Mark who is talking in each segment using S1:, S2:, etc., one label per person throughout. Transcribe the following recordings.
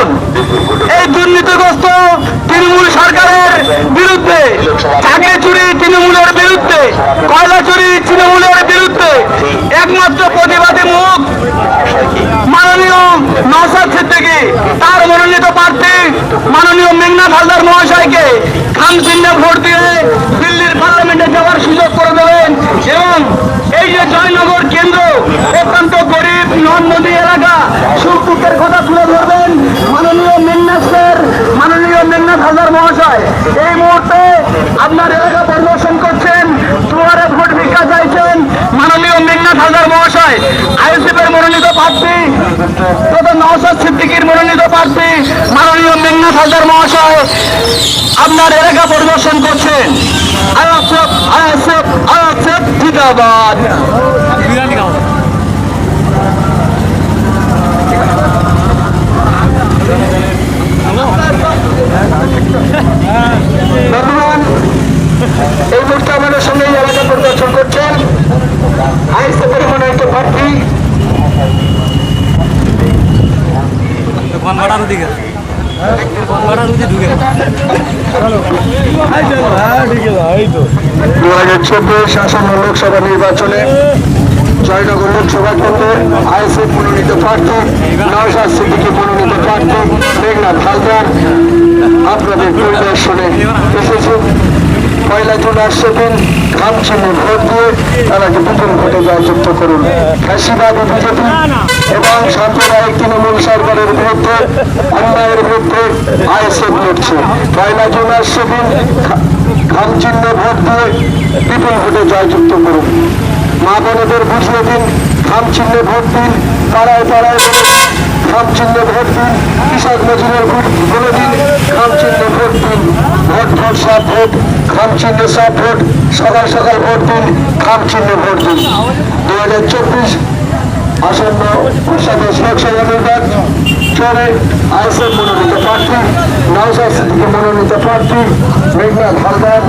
S1: করুন। এই দুর্নীতিগ্রস্ত তৃণমূল সরকারের বিরুদ্ধে চাকরি চুরি তৃণমূলের বিরুদ্ধে, কয়লা চুরি তৃণমূলের বিরুদ্ধে, একমাত্র প্রতিবাদী মুখ মাননীয় নওসাদ সিদ্দিকী, তার মনোনীত প্রার্থী মাননীয় মেঘনাথ হালদার মহাশয়কে খান চিহ্নে ভোট দিয়ে দিল্লির পার্লামেন্টে যাওয়ার সুযোগ করে দেবেন এবং এই যে জয়নগর কেন্দ্র অত্যন্ত গরিব নন নদী এলাকা সুখ দুঃখের কথা তুলে ধরবেন মাননীয় মেঘনাথ স্যার হালদার মহাশয়, এই মুহূর্তে আপনার এলাকা পরিদর্শন করছেন, দুয়ারে ভোট ভিক্ষা চাইছেন মাননীয় মেঘনাথ হালদার মহাশয় আইএসএফ এর মনোনীত প্রার্থী, তথা নওশাদ সিদ্দিকির মনোনীত প্রার্থী মাননীয় মেঘনাথ হালদার মহাশয়, আপনার এলাকা পরিদর্শন করছেন। আইএসএফ আইএসএফ আইএসএফ জিন্দাবাদ
S2: বিরিয়ানি খাও
S1: বর্তমান এই মুহূর্তে আমাদের সঙ্গে এই এলাকা পরিদর্শন করছেন আইএসএফ এর মনোনীত প্রার্থী
S2: দোকান ভাড়ার দিকে দোকান ভাড়ার দিকে ঢুকে
S1: দু হাজার চব্বিশ আসন্ন লোকসভা নির্বাচনে জয়নগর লোকসভা কেন্দ্রে আইএসএফ মনোনীত প্রার্থী, নওশাদ সিদ্দিকী মনোনীত প্রার্থী মেঘনাথ হালদার। আপনাদের পরিদর্শনে এসেছেন পয়লা জুন আসছে দিন খাম চিহ্নে ভোট দিয়ে তারাকে বিপুল ভোটে জয়যুক্ত করুন। ফ্যাসিবাদী বিজেপি এবং সাম্প্রদায়িক তৃণমূল সরকারের বিরুদ্ধে, অন্যায়ের বিরুদ্ধে আইএসএফ লড়ছে। পয়লা জুন আসছে চিহ্ন ভোট দিয়ে বিপুল ভোটে জয়যুক্ত করুন। মা বোনেদের বুঝিয়ে দিন চিহ্নে ভোট দিন পাড়ায় পাড়ায় বলে দিন, চিহ্নে ভোট দিন কৃষক মজুরের ভোট বলে দিন চিহ্নে ভোট দিন ভোট ভোট সব ভোট চিহ্নে সব ভোট সকাল সকাল ভোট দিন খাম চিহ্নে ভোট দিন। দু হাজার চব্বিশ আসন্ন সদস্য লোকসভা নির্বাচন চলে আইসেফ মনোনীত প্রার্থী, নওশাদ সিদ্দিকী মনোনীত প্রার্থী মেঘনাথ হালদার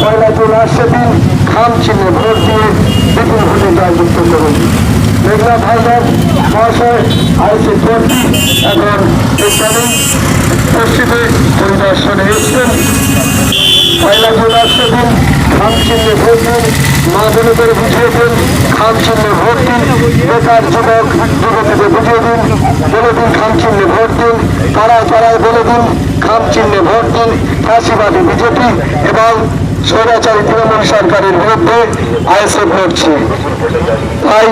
S1: পয়লা জুন আসছে দিন, খাম চিহ্নে ভোট দিয়ে বিপুল ভোটে জয়যুক্ত করুন। মেঘনাথ হালদার, মহাশয় আইসেফ প্রার্থী এখন ইসলামী পশ্চিমে পরিদর্শনে এসছেন। পয়লা জুন আসছে দিন খাম চিহ্নে ভোট দিন মা বোনদের বুঝিয়ে দিন খাম চিহ্নে ভোট দিন, বেকার যুবক যুবতীদের বুঝিয়ে দিন, বলে দিন খান চিহ্নে ভোট দিন তারায় তারায় বলে দিন খাম চিহ্নে ভোট দিন ফাঁসিবাদী বিজেপি এবং স্বৈরাচারী তৃণমূল সরকারের বিরুদ্ধে আইএসএফ লড়ছে। তাই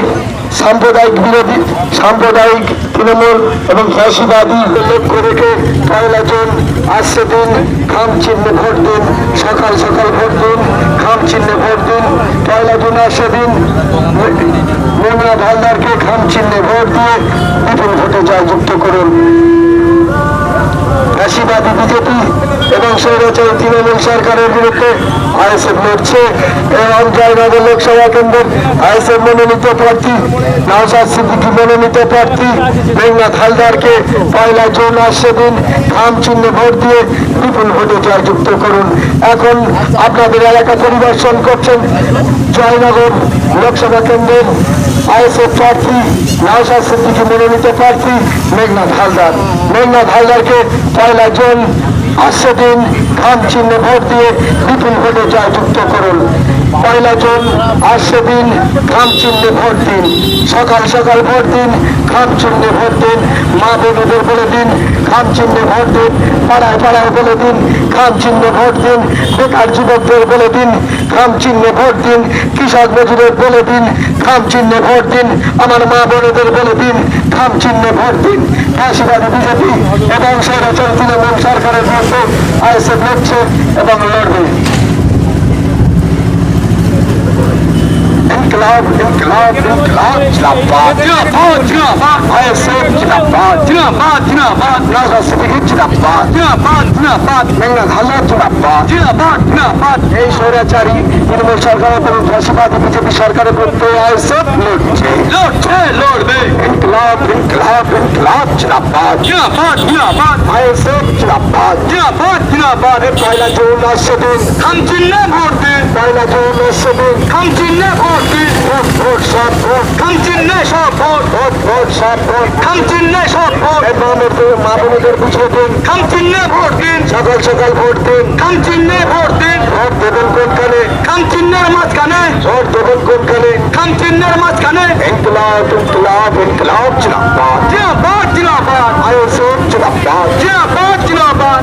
S1: সাম্প্রদায়িক বিরোধী, সাম্প্রদায়িক তৃণমূল এবং ফ্যাসিবাদী লক্ষ্য রেখে পয়লা জুন আসছে দিন খাম চিহ্নে ভোট দিন, সকাল সকাল ভোট দিন, খাম চিহ্নে ভোট দিন, পয়লা জুন আসছে দিন মোমনা ভালদারকে খাম চিহ্নে ভোট দিয়ে বিপুল ভোটে জয়যুক্ত করুন ফ্যাসিবাদী বিজেপি এবং স্বৈরাচারী তৃণমূল সরকারের বিরুদ্ধে আইএসএফ লড়ছে। এবং জয়নগর লোকসভা কেন্দ্রের আইএসএফ মনোনীত প্রার্থী নওশাদ সিদ্দিকী মনোনীত প্রার্থী, মেঘনাথ হালদারকে পয়লা জুন আসছে দিন খাম চিহ্ন ভোট দিয়ে বিপুল ভোটে জয়যুক্ত করুন। এখন আপনাদের এলাকা পরিদর্শন করছেন জয়নগর লোকসভা কেন্দ্রের আইএসএফ প্রার্থী নওশাদ সিদ্দিকী মনোনীত প্রার্থী, মেঘনাথ হালদার। মেঘনাথ হালদারকে পয়লা জুন আসছে দিন খাম চিহ্নে ভোট দিয়ে বিপুল ভোটে জয়যুক্ত করুন। জুন আসছে দিন খাম চিহ্নে ভোট দিন। সকাল সকাল ভোট দিন খাম চিহ্নে ভোট দিন। মা বোনদের বলে দিন খাম চিহ্নে ভোট দিন। পাড়ায় পাড়ায় বলে দিন খাম চিহ্নে ভোট দিন। বেকার যুবকদের বলে দিন খাম চিহ্নে ভোট দিন। কৃষক মজুরের বলে দিন খাম চিহ্নে ভোট দিন। আমার মা বোনেদের বলে দিন খাম চিহ্নে ভোট দিন। ফাঁসিবাদী বিজেপি এবং স্বৈরাচার তৃণমূল সরকারের বিরুদ্ধে আইএসএফ লড়ছে এবং লড়বে। ইনকলাব ইনকলাব ইনকলাব জিন্দাবাদ জিন্দাবাদ জিন্দাবাদ আইএসএফ জিন্দাবাদ জিন্দাবাদ জিন্দাবাদ নওশাদ সিদ্দিকী জিন্দাবাদ জিন্দাবাদ জিন্দাবাদ মেঘনাথ হালদার জিন্দাবাদ জিন্দাবাদ জিন্দাবাদ এই স্বৈরাচারী তৃণমূল সরকার এবং ফ্যাসিবাদী বিজেপি সরকারের বিরুদ্ধে আইএসএফ লড়ছে লড়ছে লড়বে ইনকলাব ইনকলাব ইনকলাব জিন্দাবাদ জিন্দাবাদ জিন্দাবাদ আইএসএফ জিন্দাবাদ জিন্দাবাদ জিন্দাবাদ পয়লা জুন আসছে দিন খাম চিহ্নে ভোট দিন পয়লা জুন সেদিন খাম চিহ্নে ভোট দিন ভোট ভোট সব ভোট খাম চিহ্নে সব ভোট ভোট ভোট সব ভোট খাম চিহ্নে সব ভোট মানবদের মা বোনদের বুঝিয়ে দিন খাম চিহ্নে ভোট দিন সকাল সকাল ভোট দিন খাম চিহ্নে ভোট দিন ভোট দেবেন কোনখানে খাম চিহ্নের মাঝখানে ভোট দেবেন কোনখানে খাম চিহ্নের মাঝখানে ইনকলাব ইনকলাব ইনকলাব জিন্দাবাদ জিন্দাবাদ জিন্দাবাদ আইএসএফ জিন্দাবাদ জিন্দাবাদ জিন্দাবাদ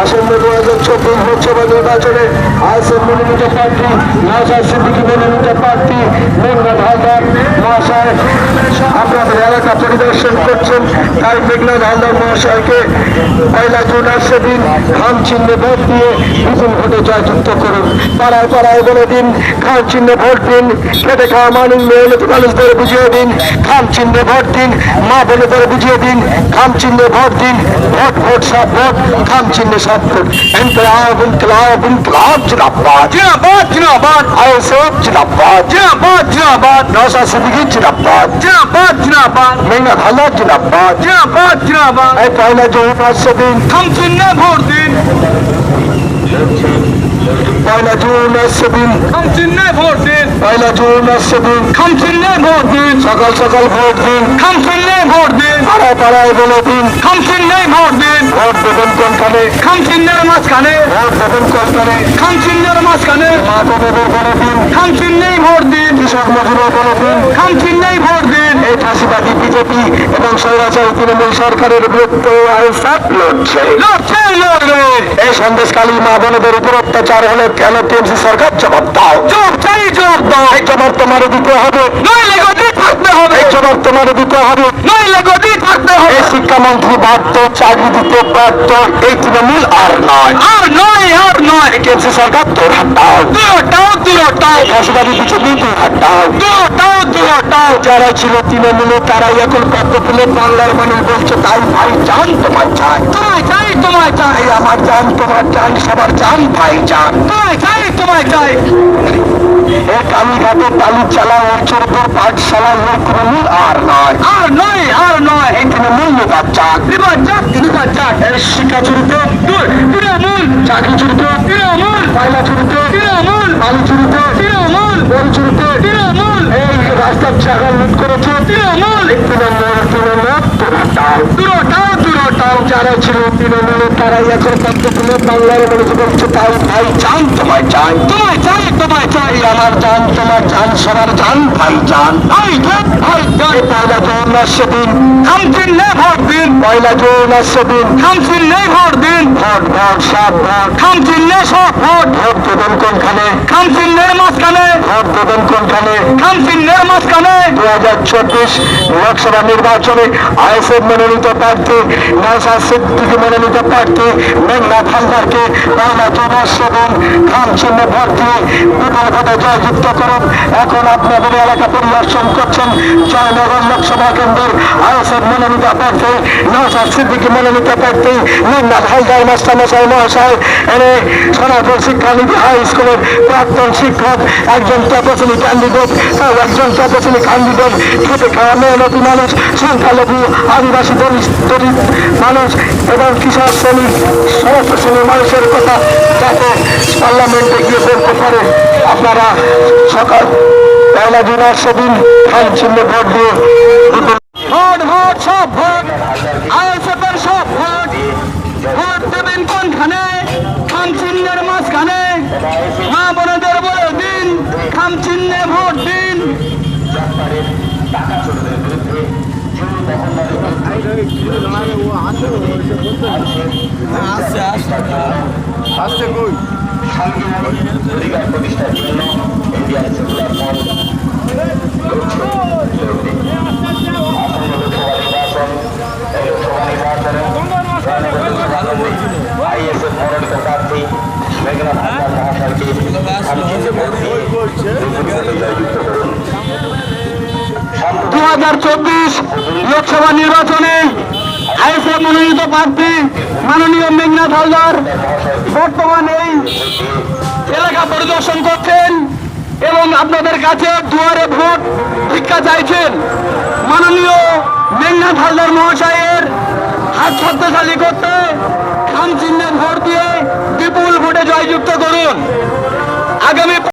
S1: আসন্ন দু হাজার চব্বিশ লোকসভা নির্বাচনে আইএসএফ মনোনীত প্রার্থী নওশাদ সিদ্দিকী মনোনীত প্রার্থী মেঘনাথ হালদার মহাশয়। আপনাদের এলাকা পরিদর্শন করছেন, তাই মেঘনাথ হালদার মহাশয়কে পয়লা জুন আসছে দিন খাম চিহ্নে ভোট দিয়ে বিপুল ভোটে জয়যুক্ত করুন। পাড়ায় পাড়ায় বলে দিন খাম চিহ্নে ভোট দিন, খেটে খাওয়া মানুষ মেহনতি মানুষদের বুঝিয়ে দিন খাম চিহ্নে ভোট দিন, মা বোনেদের বুঝিয়ে দিন খাম চিহ্নে ভোট দিন, ভোট ভোট সব ভোট খাম চিহ্নে সব ভোট। ইনকলাব ইনকলাব ইনকলাব জিন্দাবাদ জিন্দাবাদ জিন্দাবাদ আইএসএফ জিন্দাবাদ জিন্দাবাদ জিন্দাবাদ নওশাদ সিদ্দিকী জিন্দাবাদ জিন্দাবাদ জিন্দাবাদ মেঘনাথ হালদার জিন্দাবাদ জিন্দাবাদ জিন্দাবাদ এই পয়লা জুন আসছে দিন খাম চিহ্নে আসছে দিন
S2: খাম চিহ্নে ভোট দিন
S1: দিন
S2: খাম ভোট দিন
S1: সকাল সকাল ভোট দিন।
S2: খাম ভোট দিন
S1: পাড়ায় পাড়ায় বলে দিন।
S2: খাম ভোট দিন
S1: ভোট দেবেন কোনখানে?
S2: চিহ্নের মাঝখানে
S1: ভোট দেবেন কোনখানে?
S2: চিহ্নের মাঝখানে
S1: মা বোনেদের বলে দিন।
S2: চিহ্নেই ভোট দিন
S1: কৃষক মজুরের বলে দিন।
S2: ভোট দিন
S1: ফাঁসিবাদী বিজেপি এবং স্বৈরাচারী তৃণমূল সরকারের বিরুদ্ধে আইসাপ লড়ছে।
S2: লড়ছে লড়বে।
S1: এই সন্দেশকালী মা বোনেদের উপর অত্যাচার হলে কেন টিএমসি সরকার জবাব দাও?
S2: জব চাই জব দাও।
S1: এই জবাব তোমার দিতে হবে।
S2: নইলে গদি থাকতে হবে।
S1: এই জবাব তোমার দিতে হবে।
S2: নইলে গদি থাকতে হবে।
S1: এই শিক্ষামন্ত্রী বাধ্য চাকরি দিতে বাধ্য এই তৃণমূল আর নয়।
S2: আর নয় আর নয়।
S1: টিএমসি সরকার তোর হাটাও।
S2: দূরটাও দূরটাও
S1: ফাঁসিবাদী বিজেপি তোর হাটাও।
S2: দূরটাও দূরটাও
S1: যারা ছিল তৃণমূলে তারাই এখন পদ্ম ফুলে বাংলার মানুষ বলছে তাই ভাই চান তোমার চাই
S2: তোমায় চাই তোমায় চাই
S1: আমার জান তোমার জান সবার জান ভাই জান।
S2: তোমায় চাই তোমায় চাই
S1: এ কালীঘাটে তালি চালা ওর উপর পাঠশালা লোক তৃণমূল আর নয়।
S2: আর নয় আর নয়।
S1: এই তৃণমূল নেতার চাক এর শিক্ষা
S2: তৃণমূল
S1: চাকরি চুরিতে
S2: তৃণমূল তৃণমূল
S1: বালি চুরিতে
S2: তৃণমূল
S1: বল চুরিতে
S2: তৃণমূল
S1: রাস্তার জায়গা লুট করেছে।
S2: তৃণমূল
S1: তৃণমূল তৃণমূল
S2: দূরটাও দূরটাও
S1: যারা ছিল তৃণমূলে, তারাই এখন পদ্ম ফুলে বাংলার মানুষ বলছে তাই ভাই জান তোমায় চাই
S2: তোমায় চাই তোমায় চাই,
S1: আমার জান তোমার জান সবার জান ভাই চান
S2: ভাই
S1: পয়লা জুন আসছে দিন
S2: চিহ্নে ভোট দিন।
S1: পয়লা আসছে দিন
S2: চিহ্নে ভোট দিন।
S1: ভোট ভোট, সব ভোট।
S2: খাম চিহ্নে সব ভোট।
S1: ভোট দেবেন কোনখানে?
S2: খাম চিহ্নের মাঝখানে।
S1: ভোট দেবেন কোনখানে?
S2: খাম চিহ্নের মাঝখানে।
S1: দু হাজার চব্বিশ লোকসভা নির্বাচনে আইএসএফ মনোনীত প্রার্থী নওশাদ সিদ্দিকী মনোনীত প্রার্থী মেঘনাথ হালদারকে পয়লা জুন আসছে দিন খাম চিহ্ন ভোট দিয়ে বিপুল ভোটে জয়যুক্ত করুন। এখন আপনাদের এলাকা পরিদর্শন করছেন, জয়নগর লোকসভা কেন্দ্রের আইএসএফ মনোনীত প্রার্থী নওশাদ সিদ্দিকী মনোনীত প্রার্থী মেঘনাথ হালদার মাস্টারমশাই, মহাশয়, এনে সোনাপুর শিক্ষানীতি হাই স্কুলের প্রাক্তন শিক্ষক, একজন তপশিলি ক্যান্ডিডেট একজন তপশিলি ক্যান্ডিডেট খেতে খাওয়া মেহনতি মানুষ, সংখ্যালঘু, আদিবাসী দলিত দলিত মানুষ। এবং কৃষক শ্রেণির সমস্ত শ্রেণির মানুষের কথা যাতে পার্লামেন্টে গিয়ে বলতে পারে। আপনারা সকাল পয়লা জুন আসছে দিন খান চিহ্নে ভোট দিয়ে
S2: ভোট সব ভোট। সব ভোট। ভোট দেবেন মা বোনদের বলে দিন খাম ভোট দিন।
S3: বিপুল ভোটে জয়যুক্ত করুন
S1: দু হাজার চব্বিশ লোকসভা নির্বাচনে আইএসএফ মনোনীত প্রার্থী মাননীয় মেঘনাথ হালদার বর্তমান এই এলাকা পরিদর্শন করছেন এবং আপনাদের কাছে দুয়ারে ভোট ভিক্ষা চাইছেন। মাননীয় মেঘনাথ হালদার মহাশয়ের হাত শক্তিশালী করতে খাম চিহ্নে ভোট দিয়ে বিপুল ভোটে জয়যুক্ত করুন।
S2: আগামী